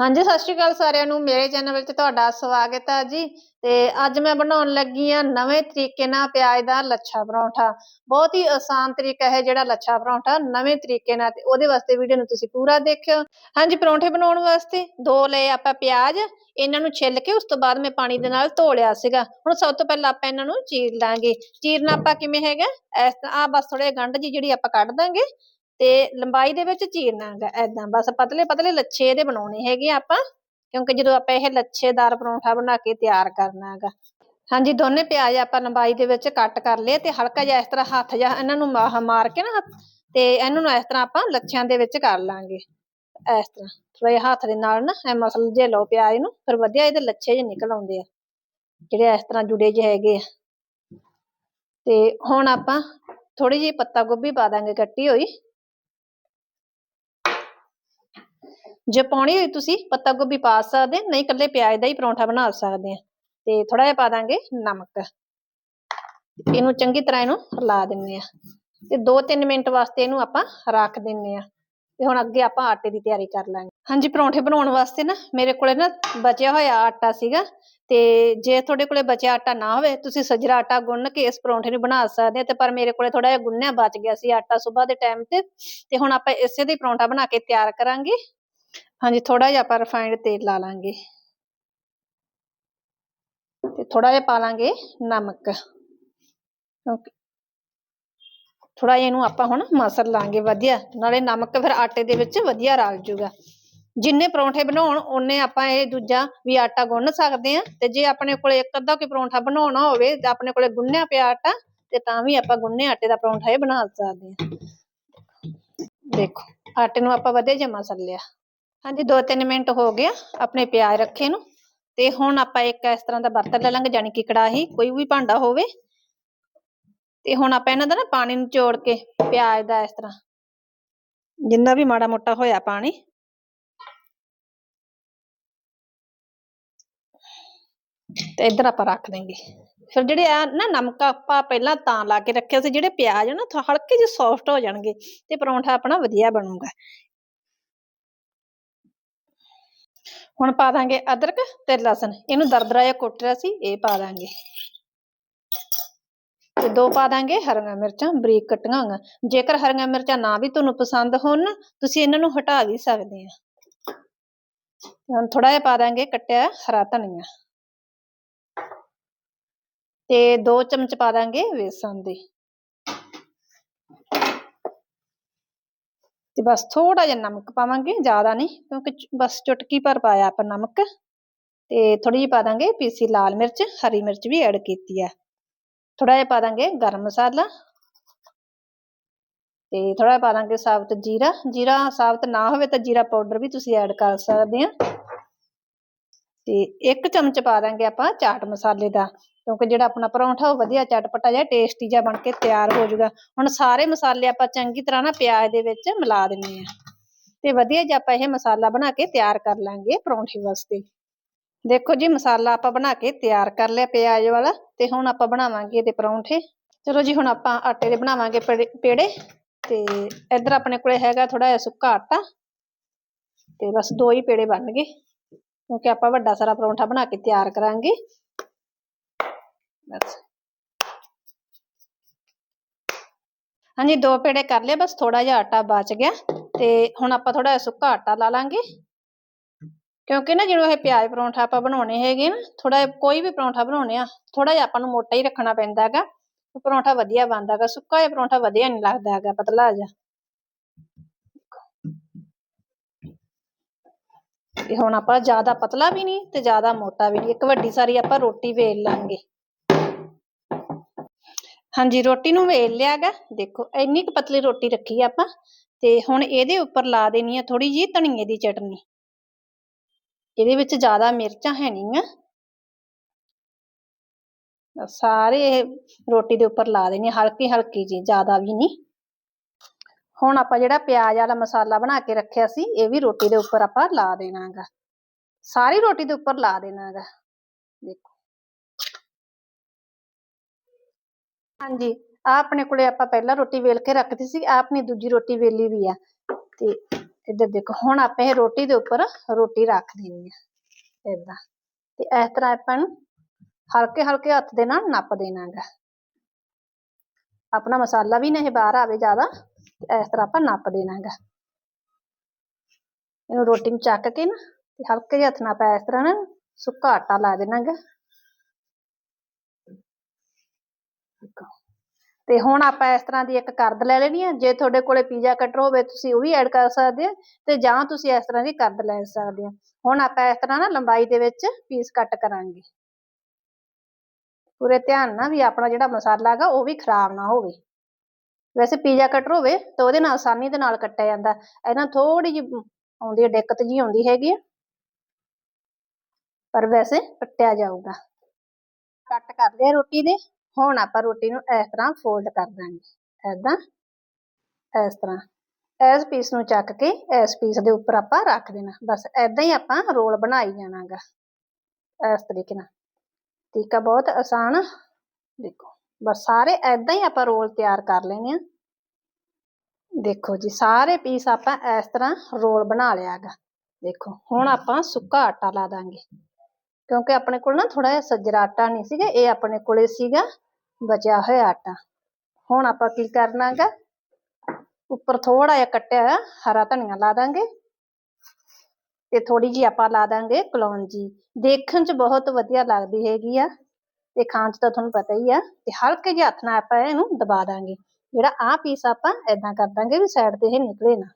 ਹਾਂਜੀ, ਸਤਿ ਸ਼੍ਰੀ ਅਕਾਲ ਸਾਰਿਆਂ ਨੂੰ। ਮੇਰੇ ਚੈਨਲ ਵਿੱਚ ਤੁਹਾਡਾ ਸਵਾਗਤ ਹੈ ਜੀ। ਤੇ ਅੱਜ ਮੈਂ ਬਣਾਉਣ ਲੱਗੀ ਆ ਨਵੇਂ ਤਰੀਕੇ ਨਾਲ ਪਿਆਜ਼ ਦਾ ਲੱਛਾ ਪਰੌਂਠਾ। ਬਹੁਤ ਹੀ ਆਸਾਨ ਤਰੀਕਾ ਹੈ ਜਿਹੜਾ ਲੱਛਾ ਪਰੌਂਠਾ, ਨਵੇਂ ਤਰੀਕੇ ਨਾਲ ਤੇ ਉਹਦੇ ਵਾਸਤੇ ਵੀਡੀਓ ਨੂੰ ਤੁਸੀਂ ਪੂਰਾ ਦੇਖਿਓ। ਹਾਂਜੀ, ਪਰੌਂਠੇ ਬਣਾਉਣ ਵਾਸਤੇ ਦੋ ਲਏ ਆਪਾਂ ਪਿਆਜ਼, ਇਹਨਾਂ ਨੂੰ ਛਿੱਲ ਕੇ ਉਸ ਤੋਂ ਬਾਅਦ ਮੈਂ ਪਾਣੀ ਦੇ ਨਾਲ ਧੋ ਲਿਆ ਸੀਗਾ। ਹੁਣ ਸਭ ਤੋਂ ਪਹਿਲਾਂ ਆਪਾਂ ਇਹਨਾਂ ਨੂੰ ਚੀਰ ਲਾਂਗੇ। ਚੀਰਨਾ ਆਪਾਂ ਕਿਵੇਂ ਹੈਗਾ? ਇਸ ਤਰ੍ਹਾਂ ਆ ਬਸ ਥੋੜੇ ਗੰਢ ਜੀ ਜਿਹੜੀ ਆਪਾਂ ਕੱਢ ਦਾਂਗੇ। ਤੇ ਲੰਬਾਈ ਦੇ ਵਿੱਚ ਚੀਰਨਾ ਹੈਗਾ ਐਦਾਂ ਬਸ ਪਤਲੇ ਪਤਲੇ ਲੱਛੇ ਇਹਦੇ ਬਣਾਉਣੇ ਹੈਗੇ ਆ ਆਪਾਂ, ਕਿਉਂਕਿ ਜਦੋਂ ਆਪਾਂ ਇਹ ਲੱਛੇਦਾਰ ਪਰੌਂਠਾ ਬਣਾ ਕੇ ਤਿਆਰ ਕਰਨਾ ਹੈਗਾ। ਹਾਂਜੀ, ਦੋਨੇ ਪਿਆਜ਼ ਆਪਾਂ ਲੰਬਾਈ ਦੇ ਵਿੱਚ ਕੱਟ ਕਰ ਲਏ ਤੇ ਹਲਕਾ ਜਿਹਾ ਇਸ ਤਰ੍ਹਾਂ ਹੱਥ ਜਿਹਾ ਇਹਨਾਂ ਨੂੰ ਮਾਰ ਕੇ ਨਾ ਤੇ ਇਹਨਾਂ ਨੂੰ ਇਸ ਤਰ੍ਹਾਂ ਆਪਾਂ ਲੱਛਿਆਂ ਦੇ ਵਿੱਚ ਕਰ ਲਾਂਗੇ। ਇਸ ਤਰ੍ਹਾਂ ਥੋੜਾ ਜਿਹਾ ਹੱਥ ਦੇ ਨਾਲ ਨਾ ਐ ਮਸਲ ਜੇ ਲਓ ਪਿਆਜ਼ ਨੂੰ, ਫਿਰ ਵਧੀਆ ਇਹਦੇ ਲੱਛੇ ਜਿਹੇ ਨਿਕਲ ਆਉਂਦੇ ਆ, ਜਿਹੜੇ ਇਸ ਤਰ੍ਹਾਂ ਜੁੜੇ ਜਿਹੇ ਹੈਗੇ ਆ। ਤੇ ਹੁਣ ਆਪਾਂ ਥੋੜੀ ਜਿਹੀ ਪੱਤਾ ਗੋਭੀ ਪਾ ਦਾਂਗੇ, ਕੱਟੀ ਹੋਈ। ਜੇ ਪਾਉਣੀ ਹੋਈ ਤੁਸੀਂ ਪੱਤਾ ਗੋਭੀ ਪਾ ਸਕਦੇ ਨਹੀਂ ਇਕੱਲੇ ਪਿਆਜ਼ ਦਾ ਹੀ ਪਰੌਂਠਾ ਬਣਾ ਸਕਦੇ ਆ। ਤੇ ਥੋੜਾ ਜਿਹਾ ਪਾ ਦਾਂਗੇ ਨਮਕ। ਇਹਨੂੰ ਚੰਗੀ ਤਰ੍ਹਾਂ ਇਹਨੂੰ ਹਿਲਾ ਦਿੰਨੇ ਆ। ਤੇ 2-3 ਮਿੰਟ ਵਾਸਤੇ ਇਹਨੂੰ ਆਪਾਂ ਰੱਖ ਦਿੰਨੇ ਆ। ਤੇ ਹੁਣ ਅੱਗੇ ਆਪਾਂ ਆਟੇ ਦੀ ਤਿਆਰੀ ਕਰ ਲਾਂਗੇ। ਹਾਂਜੀ, ਪਰੌਂਠੇ ਬਣਾਉਣ ਵਾਸਤੇ ਨਾ ਮੇਰੇ ਕੋਲੇ ਨਾ ਬਚਿਆ ਹੋਇਆ ਆਟਾ ਸੀਗਾ। ਤੇ ਜੇ ਤੁਹਾਡੇ ਕੋਲੇ ਬਚਿਆ ਆਟਾ ਨਾ ਹੋਵੇ, ਤੁਸੀਂ ਸਜਰਾ ਆਟਾ ਗੁੰਨ ਕੇ ਇਸ ਪਰੌਂਠੇ ਨੂੰ ਬਣਾ ਸਕਦੇ ਆ। ਤੇ ਪਰ ਮੇਰੇ ਕੋਲੇ ਥੋੜਾ ਜਿਹਾ ਗੁੰਨਿਆ ਬਚ ਗਿਆ ਸੀ ਆਟਾ ਸਵੇਰ ਦੇ ਟਾਈਮ ਤੇ। ਤੇ ਹੁਣ ਆਪਾਂ ਇਸੇ ਦਾ ਪਰੌਂਠਾ ਬਣਾ ਕੇ ਤਿਆਰ ਕਰਾਂਗੇ। ਹਾਂਜੀ ਥੋੜਾ ਜਿਹਾ ਆਪਾਂ ਰਿਫਾਈਨਡ ਤੇਲ ਲਾ ਲਾਂਗੇ। ਤੇ ਥੋੜਾ ਜਿਹਾ ਪਾ ਲਾਂਗੇ ਨਮਕ। ਓਕੇ ਥੋੜਾ ਜਿਹਾ ਇਹਨੂੰ ਆਪਾਂ ਹੁਣ ਮਸਲ ਲਾਂਗੇ, ਵਧੀਆ। ਨਾਲੇ ਨਮਕ ਫਿਰ ਆਟੇ ਦੇ ਵਿੱਚ ਵਧੀਆ ਰਲ ਜੂਗਾ। ਜਿੰਨੇ ਪਰੌਂਠੇ ਬਣਾਉਣ ਉਹਨੇ ਆਪਾਂ ਇਹ ਦੂਜਾ ਵੀ ਆਟਾ ਗੁੰਨ ਸਕਦੇ ਆ ਤੇ ਜੇ ਆਪਣੇ ਕੋਲੇ ਇੱਕ ਅੱਧਾ ਕੋਈ ਪਰੌਂਠਾ ਬਣਾਉਣਾ ਹੋਵੇ, ਤੇ ਆਪਣੇ ਕੋਲੇ ਗੁੰਨਿਆ ਪਿਆ ਆਟਾ, ਤੇ ਤਾਂ ਵੀ ਆਪਾਂ ਗੁੰਨੇ ਆਟੇ ਦਾ ਪਰੌਂਠਾ ਇਹ ਬਣਾ ਸਕਦੇ ਆ ਦੇਖੋ, ਆਟੇ ਨੂੰ ਆਪਾਂ ਵਧੀਆ ਜਿਹਾ ਮਸਲ ਲਿਆ। ਹਾਂਜੀ 2-3 ਮਿੰਟ ਹੋ ਗਿਆ ਆਪਣੇ ਪਿਆਜ਼ ਰੱਖੇ ਨੂੰ। ਤੇ ਹੁਣ ਆਪਾਂ ਇੱਕ ਇਸ ਤਰ੍ਹਾਂ ਦਾ ਬਰਤਨ ਲੈ ਲਾਂਗੇ ਜਾਨੀ ਕਿ ਕੜਾਹੀ, ਕੋਈ ਵੀ ਭਾਂਡਾ ਹੋਵੇ। ਤੇ ਹੁਣ ਆਪਾਂ ਇਹਨਾਂ ਦਾ ਨਾ ਪਾਣੀ ਨੂੰ ਨਿਚੋੜ ਕੇ ਪਿਆਜ਼ ਦਾ ਇਸ ਤਰ੍ਹਾਂ, ਜਿੰਨਾ ਵੀ ਮਾੜਾ ਮੋਟਾ ਹੋਇਆ ਪਾਣੀ। ਤੇ ਇੱਧਰ ਆਪਾਂ ਰੱਖ ਦੇਂਗੇ। ਫਿਰ ਜਿਹੜੇ ਆ ਨਾ ਨਮਕ ਆਪਾਂ ਪਹਿਲਾਂ ਤਾਂ ਲਾ ਕੇ ਰੱਖਿਆ ਸੀ, ਜਿਹੜੇ ਪਿਆਜ਼ ਨਾ ਹਲਕੇ ਜਿਹੇ ਸੌਫਟ ਹੋ ਜਾਣਗੇ ਤੇ ਪਰੌਂਠਾ ਆਪਣਾ ਵਧੀਆ ਬਣੂਗਾ। ਹੁਣ ਪਾ ਦਾਂਗੇ ਅਦਰਕ ਤੇ ਲਸਣ। ਇਹਨੂੰ ਦਰਦਰਾ ਜਿਹਾ ਕੁੱਟਿਆ ਸੀ, ਇਹ ਪਾ ਦਾਂਗੇ। ਤੇ ਦੋ ਪਾ ਦਾਂਗੇ ਹਰੀਆਂ ਮਿਰਚਾਂ, ਬਰੀਕ ਕੱਟੀਆਂ ਹੋਈਆਂ। ਜੇਕਰ ਹਰੀਆਂ ਮਿਰਚਾਂ ਨਾ ਵੀ ਤੁਹਾਨੂੰ ਪਸੰਦ ਹੋਣ, ਤੁਸੀਂ ਇਹਨਾਂ ਨੂੰ ਹਟਾ ਵੀ ਸਕਦੇ ਆ। ਹੁਣ ਥੋੜਾ ਜਿਹਾ ਪਾ ਦਾਂਗੇ ਕੱਟਿਆ ਹਰਾ ਧਨੀਆ। ਤੇ ਦੋ ਚਮਚ ਪਾ ਦਾਂਗੇ ਵੇਸਣ ਦੇ। ਤੇ ਬਸ ਥੋੜਾ ਜਿਹਾ ਨਮਕ ਪਾਵਾਂਗੇ, ਜ਼ਿਆਦਾ ਨਹੀਂ, ਕਿਉਂਕਿ ਬਸ ਚੁਟਕੀ ਭਰ ਪਾਇਆ ਆਪਾਂ ਨਮਕ। ਤੇ ਥੋੜੀ ਜਿਹੀ ਪਾ ਦਾਂਗੇ ਪੀਸੀ ਲਾਲ ਮਿਰਚ, ਹਰੀ ਮਿਰਚ ਵੀ ਐਡ ਕੀਤੀ ਆ। ਥੋੜਾ ਜਿਹਾ ਪਾ ਦਾਂਗੇ ਗਰਮ ਮਸਾਲਾ। ਤੇ ਥੋੜਾ ਜਿਹਾ ਪਾ ਦਾਂਗੇ ਸਾਬਤ ਜੀਰਾ। ਜੀਰਾ ਸਾਬਤ ਨਾ ਹੋਵੇ ਤਾਂ ਜੀਰਾ ਪਾਊਡਰ ਵੀ ਤੁਸੀਂ ਐਡ ਕਰ ਸਕਦੇ ਆ। ਤੇ ਇੱਕ ਚਮਚ ਪਾ ਦਾਂਗੇ ਆਪਾਂ ਚਾਟ ਮਸਾਲੇ ਦਾ। ਕਿਉਂਕਿ ਜਿਹੜਾ ਆਪਣਾ ਪਰੌਂਠਾ ਉਹ ਵਧੀਆ ਚਟਪਟਾ ਜਿਹਾ ਟੇਸਟੀ ਜਿਹਾ ਬਣ ਕੇ ਤਿਆਰ ਹੋ ਜਾਊਗਾ। ਹੁਣ ਸਾਰੇ ਮਸਾਲੇ ਆਪਾਂ ਚੰਗੀ ਤਰ੍ਹਾਂ ਨਾ ਪਿਆਜ਼ ਦੇ ਵਿੱਚ ਮਿਲਾ ਦਿੰਨੇ ਆ ਤੇ ਵਧੀਆ ਜਿਹਾ ਆਪਾਂ ਇਹ ਮਸਾਲਾ ਬਣਾ ਕੇ ਤਿਆਰ ਕਰ ਲਾਂਗੇ ਪਰੌਂਠੇ ਵਾਸਤੇ। ਦੇਖੋ ਜੀ, ਮਸਾਲਾ ਆਪਾਂ ਬਣਾ ਕੇ ਤਿਆਰ ਕਰ ਲਿਆ ਪਿਆਜ਼ ਵਾਲਾ ਤੇ ਹੁਣ ਆਪਾਂ ਬਣਾਵਾਂਗੇ ਇਹਦੇ ਪਰੌਂਠੇ। ਚਲੋ ਜੀ, ਹੁਣ ਆਪਾਂ ਆਟੇ ਦੇ ਬਣਾਵਾਂਗੇ ਪੇੜੇ ਪੇੜੇ। ਤੇ ਇੱਧਰ ਆਪਣੇ ਕੋਲੇ ਹੈਗਾ ਥੋੜਾ ਜਿਹਾ ਸੁੱਕਾ ਆਟਾ। ਤੇ ਬਸ ਦੋ ਹੀ ਪੇੜੇ ਬਣ ਗਏ। ਕਿਉਂਕਿ ਆਪਾਂ ਵੱਡਾ ਸਾਰਾ ਪਰੌਂਠਾ ਬਣਾ ਕੇ ਤਿਆਰ ਕਰਾਂਗੇ। ਬਸ। ਹਾਂਜੀ, ਦੋ ਪੇੜੇ ਕਰ ਲਏ, ਬਸ ਥੋੜਾ ਜਿਹਾ ਆਟਾ ਬਚ ਗਿਆ ਤੇ ਹੁਣ ਆਪਾਂ ਥੋੜਾ ਜਿਹਾ ਸੁੱਕਾ ਆਟਾ ਲਾ ਲਾਂਗੇ। ਕਿਉਂਕਿ ਨਾ ਜਦੋਂ ਇਹ ਪਿਆਜ਼ ਪਰੌਂਠਾ ਆਪਾਂ ਬਣਾਉਣੇ ਹੈਗੇ ਨਾ ਥੋੜਾ ਕੋਈ ਵੀ ਪਰੌਂਠਾ ਬਣਾਉਣੇ ਆ ਥੋੜਾ ਜਿਹਾ ਆਪਾਂ ਨੂੰ ਮੋਟਾ ਹੀ ਰੱਖਣਾ ਪੈਂਦਾ ਹੈਗਾ। ਪਰੌਂਠਾ ਵਧੀਆ ਬਣਦਾ ਹੈਗਾ, ਸੁੱਕਾ ਜਿਹਾ ਪਰੌਂਠਾ ਵਧੀਆ ਨਹੀਂ ਲੱਗਦਾ ਹੈਗਾ, ਪਤਲਾ ਜਿਹਾ। ਤੇ ਹੁਣ ਆਪਾਂ ਜ਼ਿਆਦਾ ਪਤਲਾ ਵੀ ਨਹੀਂ ਤੇ ਜ਼ਿਆਦਾ ਮੋਟਾ ਵੀ ਨਹੀਂ, ਇੱਕ ਵੱਡੀ ਸਾਰੀ ਆਪਾਂ ਰੋਟੀ ਵੇਲ ਲਾਂਗੇ। ਹਾਂਜੀ, ਰੋਟੀ ਨੂੰ ਵੇਲ ਲਿਆਗਾ। ਦੇਖੋ, ਇੰਨੀ ਕੁ ਪਤਲੀ ਰੋਟੀ ਰੱਖੀ ਆਪਾਂ, ਤੇ ਹੁਣ ਇਹਦੇ ਉੱਪਰ ਲਾ ਦੇਣੀ ਆ ਥੋੜੀ ਜਿਹੀ ਧਨੀਏ ਦੀ ਚਟਨੀ। ਇਹਦੇ ਵਿੱਚ ਜ਼ਿਆਦਾ ਮਿਰਚਾਂ ਹੈ ਨਹੀਂ ਆ। ਸਾਰੇ ਇਹ ਰੋਟੀ ਦੇ ਉੱਪਰ ਲਾ ਦੇਣੀ ਹਲਕੀ ਹਲਕੀ ਜੀ ਜ਼ਿਆਦਾ ਵੀ ਨਹੀਂ। ਹੁਣ ਆਪਾਂ ਜਿਹੜਾ ਪਿਆਜ਼ ਵਾਲਾ ਮਸਾਲਾ ਬਣਾ ਕੇ ਰੱਖਿਆ ਸੀ, ਇਹ ਵੀ ਰੋਟੀ ਦੇ ਉੱਪਰ ਆਪਾਂ ਲਾ ਦੇਣਾਗਾ। ਸਾਰੀ ਰੋਟੀ ਦੇ ਉੱਪਰ ਲਾ ਦੇਣਾਗਾ। ਦੇਖੋ। ਹਾਂਜੀ ਆ ਆਪਣੇ ਕੋਲੇ ਆਪਾਂ ਪਹਿਲਾਂ ਰੋਟੀ ਵੇਲ ਕੇ ਰੱਖਤੀ ਸੀ ਆ ਆਪਣੀ ਦੂਜੀ ਰੋਟੀ ਵੇਲੀ ਵੀ ਆ। ਤੇ ਇੱਧਰ ਦੇਖੋ, ਹੁਣ ਆਪਾਂ ਇਹ ਰੋਟੀ ਦੇ ਉੱਪਰ ਰੋਟੀ ਰੱਖ ਦੇਣੀ ਹੈ ਏਦਾਂ। ਤੇ ਇਸ ਤਰ੍ਹਾਂ ਆਪਾਂ ਨੂੰ ਹਲਕੇ ਹਲਕੇ ਹੱਥ ਦੇ ਨਾਲ ਨੱਪ ਦੇਣਾ ਗਾ ਆਪਣਾ ਮਸਾਲਾ ਵੀ ਨਾ ਇਹ ਬਾਹਰ ਆਵੇ ਜ਼ਿਆਦਾ, ਤੇ ਇਸ ਤਰ੍ਹਾਂ ਆਪਾਂ ਨੱਪ ਦੇਣਾ ਗਾ ਇਹਨੂੰ ਰੋਟੀ ਨੂੰ ਚੱਕ ਕੇ ਨਾ, ਤੇ ਹਲਕੇ ਜਿਹੇ ਹੱਥ ਨਾਲ ਆਪਾਂ ਇਸ ਤਰ੍ਹਾਂ ਨਾ ਸੁੱਕਾ ਆਟਾ ਲਾ ਦੇਣਾ ਗਾ ਦੇਖੋ ਤੇ ਹੁਣ ਆਪਾਂ ਇਸ ਤਰ੍ਹਾਂ ਦੀ ਇੱਕ ਕਰਦ ਲੈ ਲੈਣੀ ਹੈ ਜੇ ਤੁਹਾਡੇ ਕੋਲੇ ਪੀਜ਼ਾ ਕਟਰ ਹੋਵੇ, ਤੁਸੀਂ ਉਹ ਵੀ ਐਡ ਕਰ ਸਕਦੇ ਹੋ ਤੇ ਜਾਂ ਤੁਸੀਂ ਇਸ ਤਰ੍ਹਾਂ ਦੀ ਕਰਦ ਲੈ ਸਕਦੇ ਹੋ ਹੁਣ ਆਪਾਂ ਇਸ ਤਰ੍ਹਾਂ ਨਾ ਲੰਬਾਈ ਦੇ ਵਿੱਚ ਪੀਸ ਕੱਟ ਕਰਾਂਗੇ। ਪੂਰੇ ਧਿਆਨ ਨਾਲ ਵੀ ਆਪਣਾ ਜਿਹੜਾ ਮਸਾਲਾ ਹੈਗਾ, ਉਹ ਵੀ ਖਰਾਬ ਨਾ ਹੋਵੇ। ਵੈਸੇ ਪੀਜ਼ਾ ਕਟਰ ਹੋਵੇ ਤਾਂ ਉਹਦੇ ਨਾਲ ਆਸਾਨੀ ਦੇ ਨਾਲ ਕੱਟਿਆ ਜਾਂਦਾ। ਇਹਨਾਂ ਥੋੜੀ ਜਿਹੀ ਆਉਂਦੀ ਹੈ ਦਿੱਕਤ ਜੀ ਆਉਂਦੀ ਹੈਗੀ ਆ। ਪਰ ਵੈਸੇ ਕੱਟਿਆ ਜਾਊਗਾ। ਕੱਟ ਕਰ ਲਿਆ ਰੋਟੀ ਦੇ। ਹੁਣ ਆਪਾਂ ਰੋਟੀ ਨੂੰ ਇਸ ਤਰ੍ਹਾਂ ਫੋਲਡ ਕਰ ਦਾਂਗੇ। ਐਦਾਂ ਇਸ ਤਰ੍ਹਾਂ। ਇਸ ਪੀਸ ਨੂੰ ਚੱਕ ਕੇ ਇਸ ਪੀਸ ਦੇ ਉੱਪਰ ਆਪਾਂ ਰੱਖ ਦੇਣਾ। ਬਸ ਐਦਾਂ ਹੀ ਆਪਾਂ ਰੋਲ ਬਣਾਈ ਜਾਣਾਗਾ। ਇਸ ਤਰੀਕੇ ਨਾਲ। ਠੀਕ ਬਹੁਤ ਆਸਾਨ। ਦੇਖੋ, ਬਸ ਸਾਰੇ ਐਦਾਂ ਹੀ ਆਪਾਂ ਰੋਲ ਤਿਆਰ ਕਰ ਲੈਣੇ ਆ। ਦੇਖੋ ਜੀ, ਸਾਰੇ ਪੀਸ ਆਪਾਂ ਇਸ ਤਰ੍ਹਾਂ ਰੋਲ ਬਣਾ ਲਿਆਗਾ। ਦੇਖੋ, ਹੁਣ ਆਪਾਂ ਸੁੱਕਾ ਆਟਾ ਲਾ ਦਾਂਗੇ। ਕਿਉਂਕਿ ਆਪਣੇ ਕੋਲ ਨਾ ਥੋੜਾ ਜਿਹਾ ਸੱਜਰਾ ਆਟਾ ਨਹੀਂ ਸੀਗਾ, ਇਹ ਆਪਣੇ ਕੋਲੇ ਸੀਗਾ। ਬਚਿਆ ਹੋਇਆ ਆਟਾ। ਹੁਣ ਆਪਾਂ ਕੀ ਕਰਨਾਗਾ? ਉੱਪਰ ਥੋੜਾ ਜਿਹਾ ਕੱਟਿਆ ਹੋਇਆ ਹਰਾ ਧਨੀਆ ਲਾ ਦਾਂਗੇ। ਤੇ ਥੋੜੀ ਜੀ ਆਪਾਂ ਲਾ ਦਾਂਗੇ ਕਲੌਂਜੀ ਦੇਖਣ 'ਚ ਬਹੁਤ ਵਧੀਆ ਲੱਗਦੀ ਹੈਗੀ ਆ ਤੇ ਖਾਣ 'ਚ ਤਾਂ ਤੁਹਾਨੂੰ ਪਤਾ ਹੀ ਆ। ਤੇ ਹਲਕੇ ਜਿਹੇ ਹੱਥ ਨਾਲ ਆਪਾਂ ਇਹਨੂੰ ਦਬਾ ਦਾਂਗੇ। ਜਿਹੜਾ ਆਹ ਪੀਸ ਆਪਾਂ ਏਦਾਂ ਕਰ ਦਾਂਗੇ ਵੀ ਸਾਈਡ ਤੇ ਇਹ ਨਿਕਲੇ ਨਾ।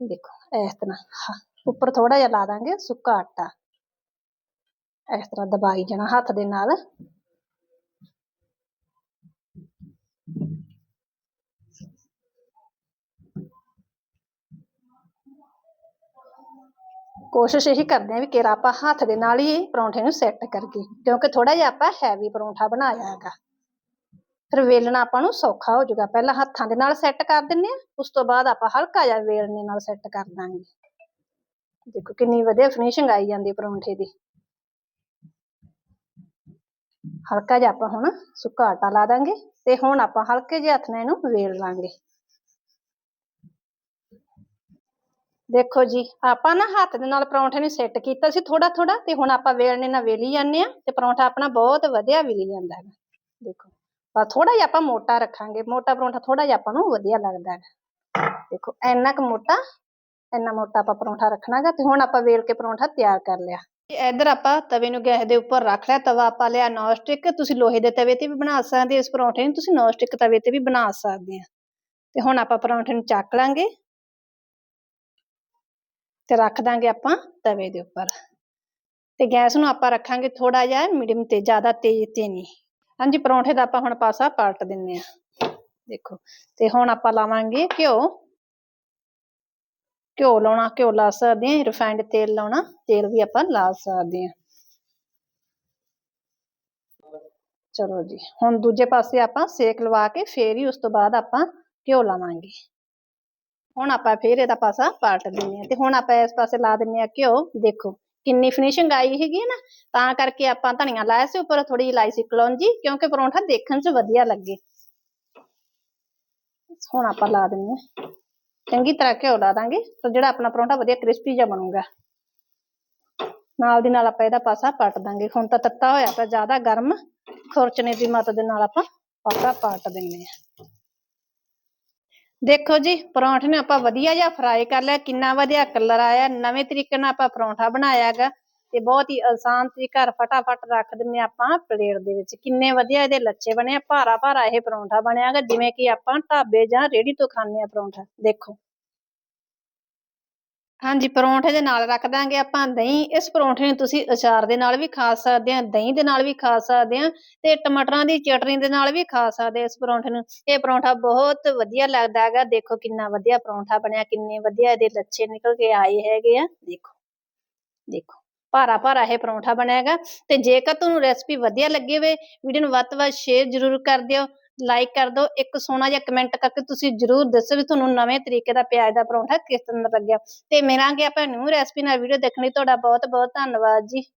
ਦੇਖੋ, ਇਸ ਤਰ੍ਹਾਂ। ਉੱਪਰ ਥੋੜਾ ਜਿਹਾ ਲਾ ਦਾਂਗੇ ਸੁੱਕਾ ਆਟਾ। ਇਸ ਤਰ੍ਹਾਂ ਦਬਾਈ ਜਾਣਾ ਹੱਥ ਦੇ ਨਾਲ। ਕੋਸ਼ਿਸ਼ ਇਹੀ ਕਰਦੇ ਆ ਵੀ ਕਿਰਾ ਆਪਾਂ ਹੱਥ ਦੇ ਨਾਲ ਹੀ ਪਰੌਂਠੇ ਨੂੰ ਸੈੱਟ ਕਰਕੇ ਕਿਉਂਕਿ ਥੋੜਾ ਜਿਹਾ ਆਪਾਂ ਹੈਵੀ ਪਰੌਂਠਾ ਬਣਾਇਆ ਹੈਗਾ। ਫਿਰ ਵੇਲਣਾ ਆਪਾਂ ਨੂੰ ਸੌਖਾ ਹੋ ਜਾਊਗਾ। ਪਹਿਲਾਂ ਹੱਥਾਂ ਦੇ ਨਾਲ ਸੈੱਟ ਕਰ ਦਿੰਨੇ ਆ, ਉਸ ਤੋਂ ਬਾਅਦ ਆਪਾਂ ਹਲਕਾ ਜਿਹਾ ਵੇਲਣੇ ਨਾਲ ਸੈੱਟ ਕਰ ਦਾਂਗੇ। ਦੇਖੋ ਕਿੰਨੀ ਵਧੀਆ ਫਿਨਿਸ਼ਿੰਗ ਆਈ ਜਾਂਦੀ ਪਰੌਂਠੇ ਦੀ। ਹਲਕਾ ਜਿਹਾ ਆਪਾਂ ਹੁਣ ਸੁੱਕਾ ਆਟਾ ਲਾ ਦਾਂਗੇ ਤੇ ਹੁਣ ਆਪਾਂ ਹਲਕੇ ਜਿਹੇ ਹੱਥ ਨਾਲ ਇਹਨੂੰ ਵੇਲ ਲਾਂਗੇ। ਦੇਖੋ ਜੀ, ਆਪਾਂ ਨਾ ਹੱਥ ਦੇ ਨਾਲ ਪਰੌਂਠੇ ਨੂੰ ਸੈੱਟ ਕੀਤਾ ਸੀ ਥੋੜਾ ਥੋੜਾ ਤੇ ਹੁਣ ਆਪਾਂ ਵੇਲਣੇ ਨਾਲ ਵੇਲੀ ਜਾਂਦੇ ਆ ਤੇ ਪਰੌਂਠਾ ਆਪਣਾ ਬਹੁਤ ਵਧੀਆ ਵਿਲੀ ਜਾਂਦਾ ਹੈ ਦੇਖੋ ਪਰ ਥੋੜਾ ਜਿਹਾ ਆਪਾਂ ਮੋਟਾ ਰੱਖਾਂਗੇ, ਮੋਟਾ ਪਰੌਂਠਾ ਥੋੜਾ ਜਿਹਾ ਆਪਾਂ ਨੂੰ ਵਧੀਆ ਲੱਗਦਾ ਹੈ ਦੇਖੋ, ਇੰਨਾ ਕੁ ਮੋਟਾ, ਇੰਨਾ ਮੋਟਾ ਆਪਾਂ ਪਰੌਂਠਾ ਰੱਖਣਾਗਾ ਤੇ ਹੁਣ ਆਪਾਂ ਵੇਲ ਕੇ ਪਰੌਂਠਾ ਤਿਆਰ ਕਰ ਲਿਆ। ਇੱਧਰ ਆਪਾਂ ਤਵੇ ਨੂੰ ਗੈਸ ਦੇ ਉੱਪਰ ਰੱਖ ਲਿਆ, ਤਵਾ ਆਪਾਂ ਲਿਆ ਨੌਨ ਸਟਿਕ ਤੁਸੀਂ ਲੋਹੇ ਦੇ ਤਵੇ ਤੇ ਵੀ ਬਣਾ ਸਕਦੇ ਹੋ ਇਸ ਪਰੌਂਠੇ ਨੂੰ, ਤੁਸੀਂ ਨੌਨ ਸਟਿਕ ਤਵੇ ਤੇ ਵੀ ਬਣਾ ਸਕਦੇ ਆ ਤੇ ਹੁਣ ਆਪਾਂ ਪਰੌਂਠੇ ਨੂੰ ਚੱਕ ਲਾਂਗੇ। ਤੇ ਰੱਖ ਦਾਂਗੇ ਆਪਾਂ ਤਵੇ ਦੇ ਉੱਪਰ। ਤੇ ਗੈਸ ਨੂੰ ਆਪਾਂ ਰੱਖਾਂਗੇ ਥੋੜਾ ਜਿਹਾ ਮੀਡੀਅਮ ਤੇ, ਜ਼ਿਆਦਾ ਤੇਜ਼ ਤੇ ਨਹੀਂ। ਹਾਂਜੀ, ਪਰੌਂਠੇ ਦਾ ਆਪਾਂ ਹੁਣ ਪਾਸਾ ਪਲਟ ਦਿੰਨੇ ਆ। ਦੇਖੋ, ਤੇ ਹੁਣ ਆਪਾਂ ਲਾਵਾਂਗੇ ਘਿਓ। ਘਿਓ ਲਾਉਣਾ, ਘਿਓ ਲਾ ਸਕਦੇ ਆ ਰਿਫਾਈਂਡ ਤੇਲ ਲਾਉਣਾ, ਤੇਲ ਵੀ ਆਪਾਂ ਲਾ ਸਕਦੇ ਆ ਚਲੋ ਜੀ, ਹੁਣ ਦੂਜੇ ਪਾਸੇ ਆਪਾਂ ਸੇਕ ਲਵਾ ਕੇ ਫੇਰ ਹੀ ਉਸ ਤੋਂ ਬਾਅਦ ਆਪਾਂ ਘਿਓ ਲਾਵਾਂਗੇ। ਹੁਣ ਆਪਾਂ ਫੇਰ ਇਹਦਾ ਪਾਸਾ ਪਲਟ ਦਿੰਨੇ ਆ ਤੇ ਹੁਣ ਆਪਾਂ ਇਸ ਪਾਸੇ ਲਾ ਦਿੰਨੇ ਆ ਘਿਓ। ਦੇਖੋ, ਕਿੰਨੀ ਫਿਨਿਸ਼ਿੰਗ ਆਈ ਹੈਗੀ ਨਾ। ਤਾਂ ਕਰਕੇ ਆਪਾਂ ਧਨੀਆ ਲਾਇਆ ਸੀ, ਉੱਪਰ ਥੋੜੀ ਇਲਾਇਚੀ ਕਲੌਂਜੀ, ਕਿਉਂਕਿ ਪਰੌਂਠਾ ਦੇਖਣ 'ਚ ਵਧੀਆ ਲੱਗੇ। ਹੁਣ ਆਪਾਂ ਲਾ ਦਿੰਨੇ ਆ ਚੰਗੀ ਤਰ੍ਹਾਂ ਘਿਓ ਲਾ ਦਾਂਗੇ, ਤਾਂ ਜਿਹੜਾ ਆਪਣਾ ਪਰੌਂਠਾ ਵਧੀਆ ਕ੍ਰਿਸਪੀ ਜਿਹਾ ਬਣੂਗਾ। ਨਾਲ ਦੀ ਨਾਲ ਆਪਾਂ ਇਹਦਾ ਪਾਸਾ ਪਲਟ ਦਾਂਗੇ। ਹੁਣ ਤਾਂ ਤੱਤਾ ਹੋਇਆ ਤਾਂ ਜ਼ਿਆਦਾ ਗਰਮ ਖੁਰਚਣੇ ਦੀ ਮਦਦ ਨਾਲ ਆਪਾਂ ਪਾਸਾ ਪਲਟ ਦਿੰਨੇ ਆ ਦੇਖੋ ਜੀ, ਪਰੌਂਠੇ ਨੂੰ ਆਪਾਂ ਵਧੀਆ ਜਿਹਾ ਫਰਾਈ ਕਰ ਲਿਆ, ਕਿੰਨਾ ਵਧੀਆ ਕਲਰ ਆਇਆ, ਨਵੇਂ ਤਰੀਕੇ ਨਾਲ ਆਪਾਂ ਪਰੌਂਠਾ ਬਣਾਇਆ ਹੈਗਾ ਤੇ ਬਹੁਤ ਹੀ ਆਸਾਨ ਤਰੀਕਾ ਫਟਾਫਟ ਰੱਖ ਦਿੰਨੇ ਆਪਾਂ ਪਲੇਟ ਦੇ ਵਿੱਚ। ਕਿੰਨੇ ਵਧੀਆ ਇਹਦੇ ਲੱਛੇ ਬਣੇ ਆ ਭਾਰਾ ਭਾਰਾ ਇਹ ਪਰੌਂਠਾ ਬਣਿਆ ਹੈਗਾ, ਜਿਵੇਂ ਕਿ ਆਪਾਂ ਢਾਬੇ ਜਾਂ ਰੇਹੜੀ ਤੋਂ ਖਾਂਦੇ ਆ ਪਰੌਂਠਾ। ਦੇਖੋ। ਹਾਂਜੀ, ਪਰੌਂਠੇ ਦੇ ਨਾਲ ਰੱਖ ਦਾਂਗੇ ਆਪਾਂ ਦਹੀਂ। ਇਸ ਪਰੌਂਠੇ ਨੂੰ ਤੁਸੀਂ ਅਚਾਰ ਦੇ ਨਾਲ ਵੀ ਖਾ ਸਕਦੇ ਆ, ਦਹੀਂ ਦੇ ਨਾਲ ਵੀ ਖਾ ਸਕਦੇ ਆ ਤੇ ਟਮਾਟਰਾਂ ਦੀ ਚਟਨੀ ਦੇ ਨਾਲ ਵੀ ਖਾ ਸਕਦੇ ਆ ਇਸ ਪਰੌਂਠੇ ਨੂੰ। ਇਹ ਪਰੌਂਠਾ ਬਹੁਤ ਵਧੀਆ ਲੱਗਦਾ ਹੈਗਾ। ਦੇਖੋ ਕਿੰਨਾ ਵਧੀਆ ਪਰੌਂਠਾ ਬਣਿਆ, ਕਿੰਨੇ ਵਧੀਆ ਇਹਦੇ ਲੱਛੇ ਨਿਕਲ ਕੇ ਆਏ ਹੈਗੇ ਆ। ਦੇਖੋ ਦੇਖੋ ਭਾਰਾ ਭਾਰਾ ਇਹ ਪਰੌਂਠਾ ਬਣਿਆ ਹੈਗਾ। ਤੇ ਜੇਕਰ ਤੁਹਾਨੂੰ ਰੈਸਪੀ ਵਧੀਆ ਲੱਗੀ ਹੋਵੇ ਵੀਡੀਓ ਨੂੰ ਵੱਧ ਤੋਂ ਵੱਧ ਸ਼ੇਅਰ ਜ਼ਰੂਰ ਕਰ ਦਿਓ। ਲਾਈਕ ਕਰ ਦਿਓ, ਇੱਕ ਸੋਹਣਾ ਜਿਹਾ ਕਮੈਂਟ ਕਰਕੇ ਤੁਸੀਂ ਜ਼ਰੂਰ ਦੱਸੋ ਵੀ ਤੁਹਾਨੂੰ ਨਵੇਂ ਤਰੀਕੇ ਦਾ ਪਿਆਜ਼ ਦਾ ਪਰੌਂਠਾ ਕਿਸ ਤਰ੍ਹਾਂ ਦਾ ਲੱਗਿਆ। ਤੇ ਮਿਲਾਂਗੇ ਆਪਾਂ ਨਿਊ ਰੈਸਪੀ ਨਾਲ ਵੀਡੀਓ ਦੇਖਣ ਲਈ, ਤੁਹਾਡਾ ਬਹੁਤ ਬਹੁਤ ਧੰਨਵਾਦ ਜੀ।